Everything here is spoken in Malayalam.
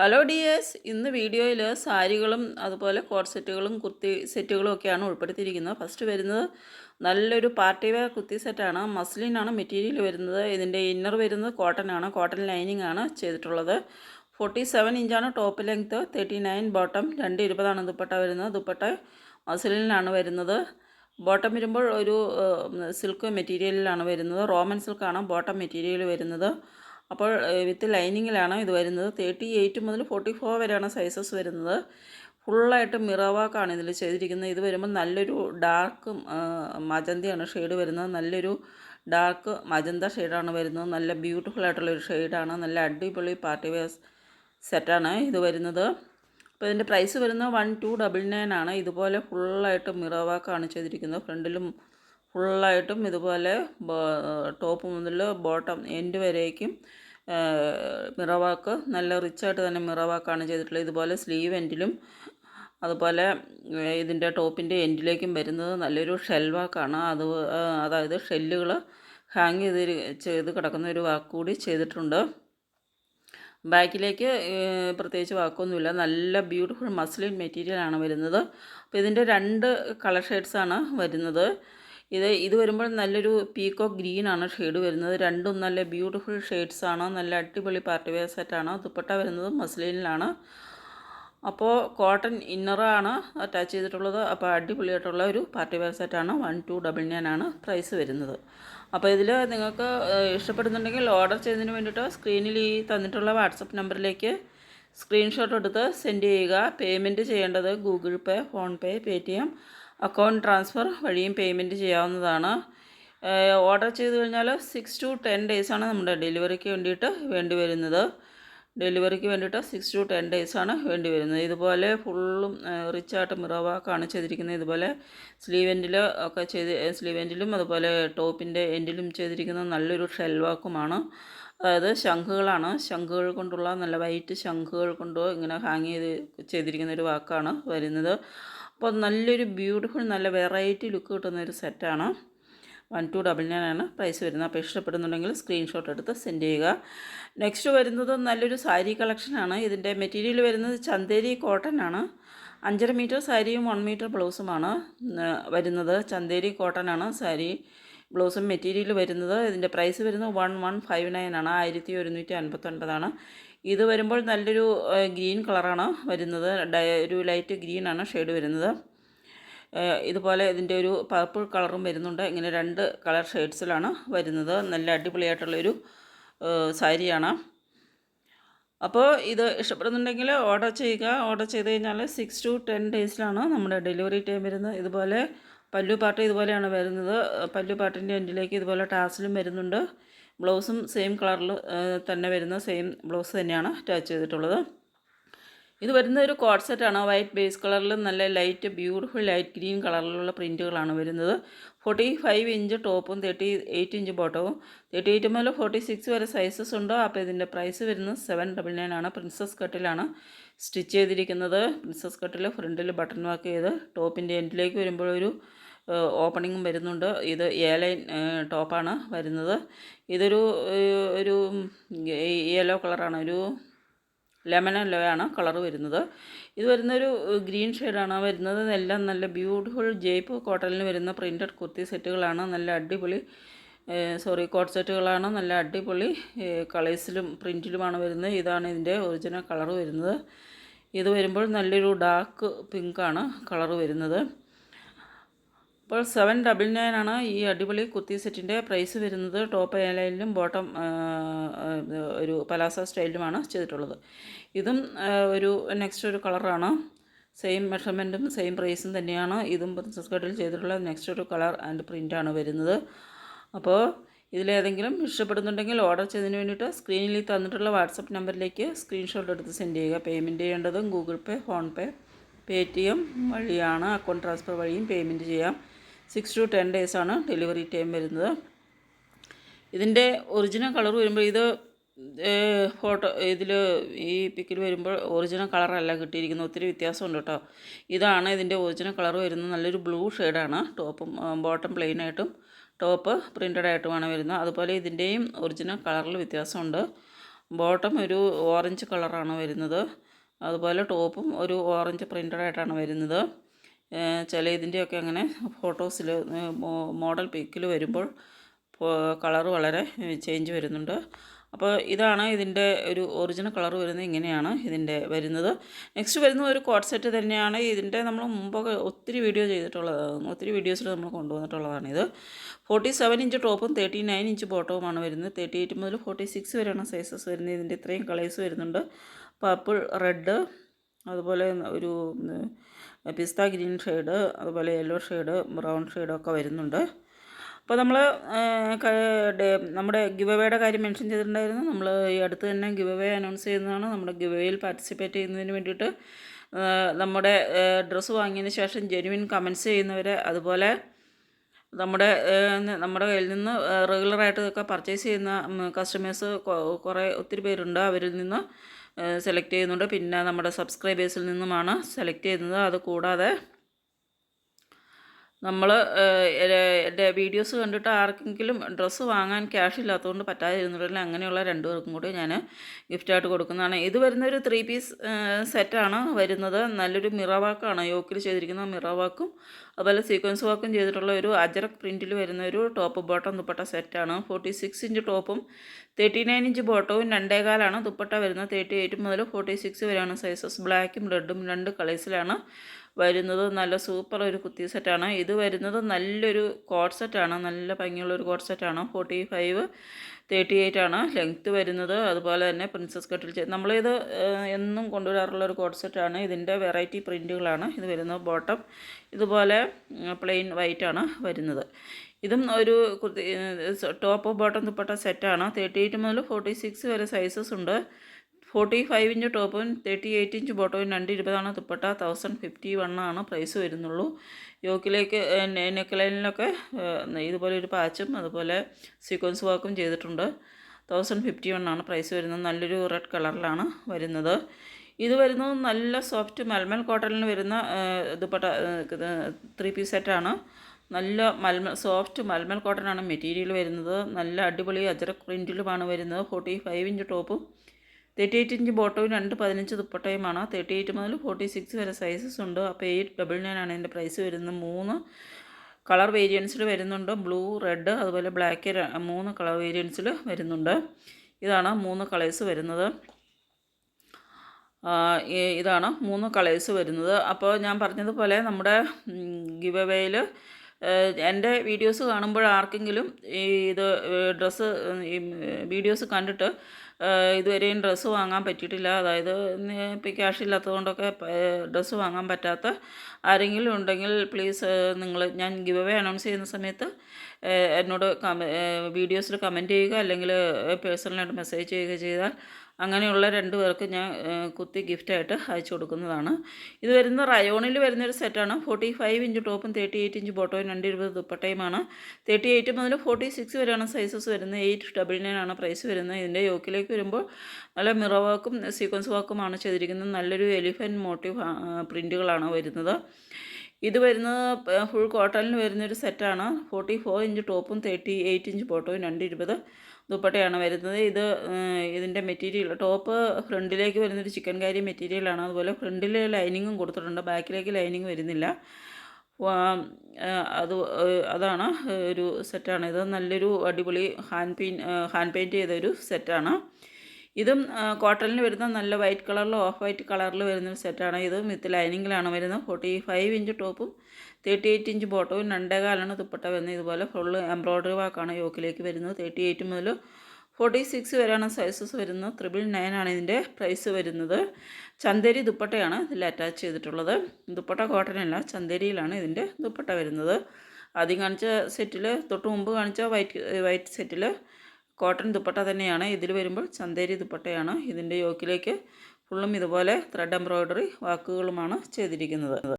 ഹലോ ഡിയേഴ്സ് ഇന്ന് വീഡിയോയിൽ സാരികളും അതുപോലെ കോർസെറ്റുകളും സെറ്റുകളും കുർത്തി സെറ്റുകളും ഒക്കെയാണ് ഉൾപ്പെടുത്തിയിരിക്കുന്നത്. ഫസ്റ്റ് വരുന്നത് നല്ലൊരു പാർട്ടി വെയർ കുർത്തി സെറ്റാണ് മസ്ലിനാണ് മെറ്റീരിയൽ വരുന്നത്. ഇതിന്റെ ഇന്നർ വരുന്നത് കോട്ടൺ ആണ്. കോട്ടൺ ലൈനിങ് ആണ് ചെയ്തിട്ടുള്ളത്. ഫോർട്ടി സെവൻ ഇഞ്ചാണ് top length thirty nine bottom രണ്ട് ഇരുപതാണ് ദുപ്പട്ട വരുന്നത്. ദുപ്പട്ട മസ്ലിനാണ് വരുന്നത്. ബോട്ടം വരുമ്പോൾ ഒരു സിൽക്ക് മെറ്റീരിയലിലാണ് വരുന്നത്. റോമൻ സിൽക്കാണ് ബോട്ടം മെറ്റീരിയൽ വരുന്നത്. അപ്പോൾ വിത്ത് ലൈനിങ്ങിലാണ് ഇത് വരുന്നത്. തേർട്ടി എയ്റ്റ് മുതൽ ഫോർട്ടി ഫോർ വരെയാണ് സൈസസ് വരുന്നത്. ഫുള്ളായിട്ട് മിറവാക്കാണ് ഇതിൽ ചെയ്തിരിക്കുന്നത്. ഇത് വരുമ്പോൾ നല്ലൊരു ഡാർക്ക് മജന്തയാണ് ഷെയ്ഡ് വരുന്നത്. നല്ലൊരു ഡാർക്ക് മജന്ത ഷെയ്ഡാണ് വരുന്നത്. നല്ല ബ്യൂട്ടിഫുൾ ആയിട്ടുള്ളൊരു ഷെയ്ഡാണ്. നല്ല അടിപൊളി പാർട്ടി വെയർ സെറ്റാണ് ഇത് വരുന്നത്. അപ്പോൾ ഇതിന്റെ പ്രൈസ് വരുന്നത് വൺ ടു ഡബിൾ നയൻ ആണ്. ഇതുപോലെ ഫുള്ളായിട്ട് മിറവാക്കാണ് ചെയ്തിരിക്കുന്നത്. ഫ്രണ്ടിലും ഫുള്ളായിട്ടും ഇതുപോലെ ടോപ്പ് മുതൽ ബോട്ടം എൻഡ് വരേക്കും മിറവാക്ക് നല്ല റിച്ചായിട്ട് തന്നെ മിറവാക്കാണ് ചെയ്തിട്ടുള്ളത്. ഇതുപോലെ സ്ലീവ് എൻഡിലും അതുപോലെ ഇതിന്റെ ടോപ്പിന്റെ എൻഡിലേക്കും വരുന്നത് നല്ലൊരു ഷെൽവാക്കാണ് അത് അതായത് ഷെല്ലുകൾ ഹാങ് ചെയ്ത് ചെയ്ത് കിടക്കുന്ന ഒരു വാക്ക് കൂടി ചെയ്തിട്ടുണ്ട്. ബാക്കിലേക്ക് പ്രത്യേകിച്ച് വാക്കൊന്നുമില്ല നല്ല ബ്യൂട്ടിഫുൾ മസ്ലിൻ മെറ്റീരിയലാണ് വരുന്നത്. അപ്പോൾ ഇതിന്റെ രണ്ട് കളർ ഷെയ്ഡ്സാണ് വരുന്നത്. ഇത് ഇത് വരുമ്പോൾ നല്ലൊരു പീക്കോ ആണ് ഷെയ്ഡ് വരുന്നത്. രണ്ടും നല്ല ബ്യൂട്ടിഫുൾ ഷെയ്ഡ്സ് ആണ്. നല്ല അടിപൊളി പാർട്ടി വെയർ സെറ്റാണ് ദുപ്പട്ട വരുന്നത് മസ്ലിനിലാണ് അപ്പോൾ കോട്ടൺ ഇന്നറാണ് അറ്റാച്ച് ചെയ്തിട്ടുള്ളത്. അപ്പോൾ അടിപൊളിയായിട്ടുള്ള ഒരു പാർട്ടി വെയർ സെറ്റാണ് വൺ ടു ഡബിൾ നയൻ ആണ് പ്രൈസ് വരുന്നത്. അപ്പോൾ ഇതിൽ നിങ്ങൾക്ക് ഇഷ്ടപ്പെടുന്നുണ്ടെങ്കിൽ ഓർഡർ ചെയ്യുന്നതിന് വേണ്ടിയിട്ട് സ്ക്രീനിൽ ഈ തന്നിട്ടുള്ള വാട്സപ്പ് നമ്പറിലേക്ക് സ്ക്രീൻഷോട്ട് എടുത്ത് സെൻഡ് ചെയ്യുക. പേയ്മെന്റ് ചെയ്യേണ്ടത് Google pay PhonePe Paytm account transfer വഴിയും പേയ്മെന്റ് ചെയ്യാവുന്നതാണ്. ഓർഡർ ചെയ്ത് കഴിഞ്ഞാൽ സിക്സ് ടു ടെൻ ഡേയ്സാണ് നമ്മുടെ ഡെലിവറിക്ക് വേണ്ടിയിട്ട് വേണ്ടി വരുന്നത്. ഡെലിവറിക്ക് വേണ്ടിയിട്ട് സിക്സ് ടു ടെൻ ഡേയ്സാണ് വേണ്ടി വരുന്നത്. ഇതുപോലെ ഫുള്ളും റിച്ചായിട്ട് മിറവാക്കാണ് ചെയ്തിരിക്കുന്നത്. ഇതുപോലെ സ്ലീവെന്റിൽ ഒക്കെ ചെയ്ത് സ്ലീവെന്റിലും അതുപോലെ ടോപ്പിന്റെ എൻഡിലും ചെയ്തിരിക്കുന്ന നല്ലൊരു ഷെൽവാക്കുമാണ് അതായത് ശംഖുകളാണ്. ശംഖുകൾ കൊണ്ടുള്ള നല്ല വൈറ്റ് ശംഖുകൾ കൊണ്ടോ ഇങ്ങനെ ഹാങ് ചെയ്ത് ചെയ്തിരിക്കുന്ന ഒരു വാക്കാണ് വരുന്നത്. അപ്പോൾ നല്ലൊരു ബ്യൂട്ടിഫുൾ നല്ല വെറൈറ്റി ലുക്ക് കിട്ടുന്ന ഒരു സെറ്റാണ്. വൺ ടു ഡബിൾ നയൻ ആണ് പ്രൈസ് വരുന്നത്. അപ്പോൾ ഇഷ്ടപ്പെടുന്നുണ്ടെങ്കിൽ സ്ക്രീൻഷോട്ട് എടുത്ത് സെൻഡ് ചെയ്യുക. നെക്സ്റ്റ് വരുന്നത് നല്ലൊരു സാരി കളക്ഷനാണ് ഇതിന്റെ മെറ്റീരിയൽ വരുന്നത് ചന്തേരി കോട്ടൺ ആണ്. അഞ്ചര മീറ്റർ സാരിയും വൺ മീറ്റർ ബ്ലൗസുമാണ് വരുന്നത്. ചന്തേരി കോട്ടൺ ആണ് സാരി ബ്ലൗസും മെറ്റീരിയൽ വരുന്നത്. ഇതിന്റെ പ്രൈസ് വരുന്നത് വൺ വൺ ഫൈവ് നയൻ ആണ്. ആയിരത്തി ഒരുന്നൂറ്റി അൻപത്തൊൻപതാണ് ഇത് വരുമ്പോൾ നല്ലൊരു ഗ്രീൻ കളറാണ് വരുന്നത്. ഒരു ലൈറ്റ് ഗ്രീൻ ആണ് ഷെയ്ഡ് വരുന്നത്. ഇതുപോലെ ഇതിന്റെ ഒരു പർപ്പിൾ കളറും വരുന്നുണ്ട്. ഇങ്ങനെ രണ്ട് കളർ ഷെയ്ഡ്സിലാണ് വരുന്നത്. നല്ല അടിപൊളിയായിട്ടുള്ളൊരു സാരിയാണ്. അപ്പോൾ ഇത് ഇഷ്ടപ്പെടുന്നുണ്ടെങ്കിൽ ഓർഡർ ചെയ്യുക. ഓർഡർ ചെയ്ത് കഴിഞ്ഞാൽ സിക്സ് ടു ടെൻ ഡേയ്സിലാണ് നമ്മുടെ ഡെലിവറി ടൈം വരുന്നത്. ഇതുപോലെ പല്ലു പാട്ട് ഇതുപോലെയാണ് വരുന്നത്. പല്ലു പാട്ടിന്റെ എൻഡിലേക്ക് ഇതുപോലെ ടാസിലും വരുന്നുണ്ട്. ബ്ലൗസും സെയിം കളറിൽ തന്നെ വരുന്ന സെയിം ബ്ലൗസ് തന്നെയാണ് അറ്റാച്ച് ചെയ്തിട്ടുള്ളത്. ഇത് വരുന്ന ഒരു കോഡ് സെറ്റാണ് വൈറ്റ് ബേസ് കളറിൽ നല്ല ലൈറ്റ് ബ്യൂട്ടിഫുൾ ലൈറ്റ് ഗ്രീൻ കളറിലുള്ള പ്രിന്റുകളാണ് വരുന്നത്. ഫോർട്ടി ഫൈവ് ഇഞ്ച് ടോപ്പും തേർട്ടി എയ്റ്റ് ഇഞ്ച് ബോട്ടവും തേർട്ടി എയ്റ്റ് മുതൽ ഫോർട്ടി സിക്സ് വരെ സൈസസ് ഉണ്ടോ. അപ്പോൾ ഇതിന്റെ പ്രൈസ് വരുന്നത് സെവൻ ഡബിൾ നയൻ ആണ്. പ്രിൻസസ് കട്ടിലാണ് സ്റ്റിച്ച് ചെയ്തിരിക്കുന്നത്. പ്രിൻസസ് കട്ടിൽ ഫ്രണ്ടിൽ ബട്ടൺ വർക്ക് ചെയ്ത് ടോപ്പിന്റെ എൻഡിലേക്ക് വരുമ്പോൾ ഒരു ഓപ്പണിങ്ങും വരുന്നുണ്ട്. ഇത് എ ലൈൻ ടോപ്പാണ് വരുന്നത്. ഇതൊരു ഒരു യെല്ലോ കളറാണ്. ഒരു ലെമൺ യെല്ലോ ആണ് കളർ വരുന്നത്. ഇത് വരുന്നൊരു ഗ്രീൻ ഷെയ്ഡാണ്. വരുന്നത് എല്ലാം നല്ല ബ്യൂട്ടിഫുൾ ജയ്പ് കോട്ടണിൽ വരുന്ന പ്രിന്റഡ് കുർത്തി സെറ്റുകളാണ്. നല്ല അടിപൊളി സോറി കോട്ട് സെറ്റുകളാണ്. നല്ല അടിപൊളി കളേഴ്സിലും പ്രിന്റിലുമാണ് വരുന്നത്. ഇതാണ് ഇതിന്റെ ഒറിജിനൽ കളർ വരുന്നത്. ഇത് വരുമ്പോൾ നല്ലൊരു ഡാർക്ക് പിങ്കാണ് കളർ വരുന്നത്. ഇപ്പോൾ സെവൻ ഡബിൾ നയൻ ആണ് ഈ അടിപൊളി കുത്തി സെറ്റിന്റെ പ്രൈസ് വരുന്നത്. ടോപ്പ് എയർലൈനിലും ബോട്ടം ഒരു പലാസ സ്റ്റൈലിലുമാണ് ചെയ്തിട്ടുള്ളത്. ഇതും ഒരു നെക്സ്റ്റ് ഒരു കളറാണ് സെയിം മെഷർമെന്റും സെയിം പ്രൈസും തന്നെയാണ്. ഇതും പ്രിൻസസ് ചെയ്തിട്ടുള്ള നെക്സ്റ്റ് ഒരു കളർ ആൻഡ് പ്രിന്റാണ് വരുന്നത്. അപ്പോൾ ഇതിലേതെങ്കിലും ഇഷ്ടപ്പെടുന്നുണ്ടെങ്കിൽ ഓർഡർ ചെയ്തതിന് വേണ്ടിയിട്ട് സ്ക്രീനിൽ തന്നിട്ടുള്ള വാട്സപ്പ് നമ്പറിലേക്ക് സ്ക്രീൻഷോട്ട് എടുത്ത് സെൻഡ് ചെയ്യുക. പേയ്മെന്റ് ചെയ്യേണ്ടതും ഗൂഗിൾ പേ ഫോൺപേ പേ ടി എം വഴിയാണ്. അക്കൗണ്ട് ട്രാൻസ്ഫർ വഴിയും പേയ്മെന്റ് ചെയ്യാം. സിക്സ് ടു ടെൻ ആണ് ഡെലിവറി ടൈം വരുന്നത്. ഇതിന്റെ ഒറിജിനൽ കളർ വരുമ്പോൾ ഇത് ഫോട്ടോ ഇതിൽ ഈ പിക്കിൽ വരുമ്പോൾ ഒറിജിനൽ കളറല്ല കിട്ടിയിരിക്കുന്നത്. ഒത്തിരി വ്യത്യാസമുണ്ട് കേട്ടോ. ഇതാണ് ഇതിന്റെ ഒറിജിനൽ കളർ വരുന്നത്. നല്ലൊരു ബ്ലൂ ഷെയ്ഡാണ്. ടോപ്പും ബോട്ടം പ്ലെയിൻ ആയിട്ടും ടോപ്പ് പ്രിന്റഡ് ആയിട്ടുമാണ് വരുന്നത്. അതുപോലെ ഇതിന്റെയും ഒറിജിനൽ കളറിൽ വ്യത്യാസമുണ്ട്. ബോട്ടം ഒരു ഓറഞ്ച് കളറാണ് വരുന്നത്. അതുപോലെ ടോപ്പും ഒരു ഓറഞ്ച് പ്രിന്റഡ് ആയിട്ടാണ് വരുന്നത്. ചില ഇതിന്റെയൊക്കെ അങ്ങനെ ഫോട്ടോസിൽ മോഡൽ പിക്കിൽ വരുമ്പോൾ കളറ് വളരെ ചേഞ്ച് വരുന്നുണ്ട്. അപ്പോൾ ഇതാണ് ഇതിന്റെ ഒരു ഒറിജിനൽ കളർ വരുന്നത് ഇങ്ങനെയാണ് ഇതിന്റെ വരുന്നത്. നെക്സ്റ്റ് വരുന്ന ഒരു കോട്ട് സെറ്റ് തന്നെയാണ് ഇതിന്റെ നമ്മൾ മുമ്പൊക്കെ ഒത്തിരി വീഡിയോ ചെയ്തിട്ടുള്ളതാണ് ഒത്തിരി വീഡിയോസിൽ നമ്മൾ കൊണ്ടുവന്നിട്ടുള്ളതാണിത്. ഫോർട്ടി സെവൻ ഇഞ്ച് ടോപ്പും തേർട്ടി നയൻ ഇഞ്ച് ബോട്ടവുമാണ് വരുന്നത്. തേർട്ടി എയ്റ്റ് മുതൽ ഫോർട്ടി സിക്സ് വരെയാണ് സൈസസ് വരുന്നത്. ഇതിന്റെ ഇത്രയും കളേഴ്സ് വരുന്നുണ്ട്. പർപ്പിൾ റെഡ് അതുപോലെ ഒരു പിസ്ത ഗ്രീൻ ഷെയ്ഡ് അതുപോലെ യെല്ലോ ഷെയ്ഡ് ബ്രൗൺ ഷെയ്ഡൊക്കെ വരുന്നുണ്ട്. അപ്പോൾ നമ്മൾ നമ്മുടെ ഗിവ് അവേയുടെ കാര്യം മെൻഷൻ ചെയ്തിട്ടുണ്ടായിരുന്നു. നമ്മൾ ഈ അടുത്ത് തന്നെ ഗിവ് അവേ അനൗൺസ് ചെയ്യുന്നതാണ്. നമ്മുടെ ഗിവ് അവേയിൽ പാർട്ടിസിപ്പേറ്റ് ചെയ്യുന്നതിന് വേണ്ടിയിട്ട് നമ്മുടെ ഡ്രസ്സ് വാങ്ങിയതിന് ശേഷം ജെനുവിൻ കമൻസ് ചെയ്യുന്നവരെ അതുപോലെ നമ്മുടെ നമ്മുടെ കയ്യിൽ നിന്ന് റെഗുലറായിട്ട് ഇതൊക്കെ പർച്ചേസ് ചെയ്യുന്ന കസ്റ്റമേഴ്സ് കുറേ ഒത്തിരി പേരുണ്ട്. അവരിൽ നിന്ന് സെലക്ട് ചെയ്യുന്നുണ്ട്. പിന്നെ നമ്മുടെ സബ്സ്ക്രൈബേഴ്സിൽ നിന്നുമാണ് സെലക്ട് ചെയ്യുന്നത്. അത് കൂടാതെ നമ്മൾ എന്റെ വീഡിയോസ് കണ്ടിട്ട് ആർക്കെങ്കിലും ഡ്രസ്സ് വാങ്ങാൻ ക്യാഷ് ഇല്ലാത്തതുകൊണ്ട് പറ്റാതിരുന്നിട്ടില്ല അങ്ങനെയുള്ള രണ്ടു പേർക്കും കൂടി ഞാൻ ഗിഫ്റ്റായിട്ട് കൊടുക്കുന്നതാണ്. ഇത് വരുന്ന ഒരു ത്രീ പീസ് സെറ്റാണ് വരുന്നത്. നല്ലൊരു മിറവാക്കാണ് യോക്കിൽ ചെയ്തിരിക്കുന്ന മിറവാക്കും അതുപോലെ സീക്വൻസ് വാക്കും ചെയ്തിട്ടുള്ള ഒരു അജറക് പ്രിന്റിൽ വരുന്ന ഒരു ടോപ്പ് ബോട്ടം ദുപ്പട്ട സെറ്റാണ് ഫോർട്ടി സിക്സ് ഇഞ്ച് ടോപ്പും തേർട്ടി നയൻ ഇഞ്ച് ബോട്ടവും രണ്ടേകാലാണ് ദുപ്പട്ട വരുന്നത്. തേർട്ടി എയ്റ്റ് മുതൽ ഫോർട്ടി സിക്സ് വരെയാണ് സൈസസ് ബ്ലാക്കും റെഡും രണ്ട് കളേഴ്സിലാണ് വരുന്നത് നല്ല സൂപ്പർ ഒരു കുത്തി സെറ്റാണ് ഇത് വരുന്നത് നല്ലൊരു കോഡ് സെറ്റാണ് നല്ല ഭംഗിയുള്ളൊരു കോഡ് സെറ്റാണ് ഫോർട്ടി ഫൈവ് തേർട്ടി എയ്റ്റ് ആണ് ലെങ്ത്ത് വരുന്നത്. അതുപോലെ തന്നെ പ്രിൻസസ് കട്ടിൽ നമ്മളിത് എന്നും കൊണ്ടുവരാറുള്ള ഒരു കോഡ് സെറ്റാണ് ഇതിന്റെ വെറൈറ്റി പ്രിന്റുകളാണ് ഇത് വരുന്നത് ബോട്ടം ഇതുപോലെ പ്ലെയിൻ വൈറ്റ് ആണ് വരുന്നത്. ഇതും ഒരു ടോപ്പ് ബോട്ടം ദുപ്പട്ട സെറ്റാണ് തേർട്ടി എയ്റ്റ് മുതൽ ഫോർട്ടി സിക്സ് വരെ സൈസസ് ഉണ്ട്. ഫോർട്ടി ഫൈവ് ഇഞ്ച് ടോപ്പും തേർട്ടി എയ്റ്റ് ഇഞ്ച് ബോട്ടോയും രണ്ട് ഇരുപതാണ് ദുപ്പട്ട. തൗസൻഡ് ഫിഫ്റ്റി ആണ് പ്രൈസ് വരുന്നുള്ളൂ. യോക്കിലേക്ക് നെക്ക് ലൈനിലൊക്കെ ഇതുപോലെ ഒരു പാച്ചും അതുപോലെ സീക്വൻസ് വർക്കും ചെയ്തിട്ടുണ്ട്. തൗസൻഡ് ഫിഫ്റ്റി വണ്ണാണ് പ്രൈസ് വരുന്നത്. നല്ലൊരു റെഡ് കളറിലാണ് വരുന്നത്. ഇത് വരുന്നത് നല്ല സോഫ്റ്റ് മൽമൽ കോട്ടണിൽ വരുന്ന ദുപ്പട്ട ത്രീ പീസ് സെറ്റാണ്. നല്ല മൽമൽ സോഫ്റ്റ് മൽമൽ കോട്ടൺ ആണ് മെറ്റീരിയൽ വരുന്നത്. നല്ല അടിപൊളി അജറക് പ്രിന്റിലുമാണ് വരുന്നത്. ഫോർട്ടി ഫൈവ് ഇഞ്ച് ടോപ്പും തേർട്ടി എയ്റ്റ് ഇഞ്ച് ബോട്ടവും രണ്ട് പതിനഞ്ച് ദുപ്പട്ടയുമാണ് തേർട്ടി എയ്റ്റ് മുതൽ ഫോർട്ടി സിക്സ് വരെ സൈസസ് ഉണ്ട്. അപ്പോൾ എയ്റ്റ് ഡബിൾ നയൻ ആണ് ഇതിന്റെ പ്രൈസ് വരുന്നത്. മൂന്ന് കളർ വേരിയൻസിൽ വരുന്നുണ്ട്. ബ്ലൂ റെഡ് അതുപോലെ ബ്ലാക്ക് മൂന്ന് കളർ വേരിയൻസിൽ വരുന്നുണ്ട്. ഇതാണ് മൂന്ന് കളേഴ്സ് വരുന്നത്. ഇതാണ് മൂന്ന് കളേഴ്സ് വരുന്നത്. അപ്പോൾ ഞാൻ പറഞ്ഞതുപോലെ നമ്മുടെ ഗിവ് അവേയിൽ എന്റെ വീഡിയോസ് കാണുമ്പോൾ ആർക്കെങ്കിലും ഈ ഇത് ഡ്രസ്സ് വീഡിയോസ് കണ്ടിട്ട് ഇതുവരെയും ഡ്രസ്സ് വാങ്ങാൻ പറ്റിയിട്ടില്ല. അതായത് ഇപ്പോൾ ക്യാഷ് ഇല്ലാത്തതുകൊണ്ടൊക്കെ ഡ്രസ്സ് വാങ്ങാൻ പറ്റാത്ത ആരെങ്കിലും ഉണ്ടെങ്കിൽ പ്ലീസ് നിങ്ങൾ ഞാൻ ഗിവ് അവേ അനൗൺസ് ചെയ്യുന്ന സമയത്ത് എന്നോട് വീഡിയോസിൽ കമന്റ് ചെയ്യുക. അല്ലെങ്കിൽ പേഴ്സണലായിട്ട് മെസ്സേജ് ചെയ്യുക ചെയ്താൽ അങ്ങനെയുള്ള രണ്ട് പേർക്ക് ഞാൻ കുത്തി ഗിഫ്റ്റായിട്ട് അയച്ചു കൊടുക്കുന്നതാണ്. ഇത് വരുന്ന റയോണിൽ വരുന്നൊരു സെറ്റാണ് ഫോർട്ടി ഫൈവ് ഇഞ്ച് ടോപ്പും തേർട്ടി എയ്റ്റ് ഇഞ്ച് ബോട്ടോയും രണ്ട് ഇരുപത് ദുപ്പട്ടയുമാണ് തേർട്ടി എയ്റ്റ് മുതൽ ഫോർട്ടി സിക്സ് വരെയാണ് സൈസസ് വരുന്നത്. എയ്റ്റ് ഡബിൾ നയൻ ആണ് പ്രൈസ് വരുന്നത്. ഇതിന്റെ യോക്കിലേക്ക് വരുമ്പോൾ നല്ല മിറ വർക്കും സീക്വൻസ് വർക്കുമാണ് ചെയ്തിരിക്കുന്നത്. നല്ലൊരു എലിഫന്റ് മോട്ടീവ് പ്രിന്റുകളാണ് വരുന്നത്. ഇത് വരുന്നത് ഫുൾ കോട്ടണിൽ വരുന്നൊരു സെറ്റാണ് ഫോർട്ടി ഫോർ ഇഞ്ച് ടോപ്പും തേർട്ടി എയ്റ്റ് ഇഞ്ച് ബോട്ടവും രണ്ട് ഇരുപത് ദുപ്പട്ടയാണ് വരുന്നത്. ഇത് ഇതിന്റെ മെറ്റീരിയൽ ടോപ്പ് ഫ്രണ്ടിലേക്ക് വരുന്നൊരു ചിക്കൻ കാരി മെറ്റീരിയലാണ് അതുപോലെ ഫ്രണ്ടിൽ ലൈനിങ്ങും കൊടുത്തിട്ടുണ്ട്. ബാക്കിലേക്ക് ലൈനിങ് വരുന്നില്ല. അത് അതാണ് ഒരു സെറ്റാണ് ഇത് നല്ലൊരു അടിപൊളി ഹാൻഡ് പെയിൻ ഹാൻഡ് പെയിന്റ് ചെയ്തൊരു സെറ്റാണ് ഇതും കോട്ടണിൽ വരുന്ന നല്ല വൈറ്റ് കളറിലോ ഓഫ് വൈറ്റ് കളറിൽ വരുന്ന ഒരു സെറ്റാണ് ഇത് വിത്ത് ലൈനിങ്ങിലാണ് വരുന്നത്. ഫോർട്ടി ഫൈവ് ഇഞ്ച് ടോപ്പും തേർട്ടി എയ്റ്റ് ഇഞ്ച് ബോട്ടവും രണ്ടേകാലാണ് ദുപ്പട്ട വരുന്നത്. ഇതുപോലെ ഫുള്ള് എംബ്രോയ്ഡറി വാക്കാണ് യോക്കിലേക്ക് വരുന്നത്. തേർട്ടി എയ്റ്റ് മുതൽ ഫോർട്ടി സിക്സ് വരെയാണ് സൈസസ് വരുന്നത്. ത്രിബിൾ നയൻ ആണ് ഇതിന്റെ പ്രൈസ് വരുന്നത്. ചന്തേരി ദുപ്പട്ടയാണ് ഇതിൽ അറ്റാച്ച് ചെയ്തിട്ടുള്ളത്. ദുപ്പട്ട കോട്ടനല്ല ചന്തേരിയിലാണ് ഇതിന്റെ ദുപ്പട്ട വരുന്നത്. ആദ്യം കാണിച്ച സെറ്റിൽ തൊട്ട് മുമ്പ് കാണിച്ച വൈറ്റ് വൈറ്റ് സെറ്റിൽ കോട്ടൺ ദുപ്പട്ട തന്നെയാണ്. ഇതിൽ വരുമ്പോൾ ചന്തേരി ദുപ്പട്ടയാണ്. ഇതിന്റെ യോക്കിലേക്ക് ഫുള്ളും ഇതുപോലെ ത്രെഡ് എംബ്രോയ്ഡറി വാക്കുകളുമാണ് ചെയ്തിരിക്കുന്നത്.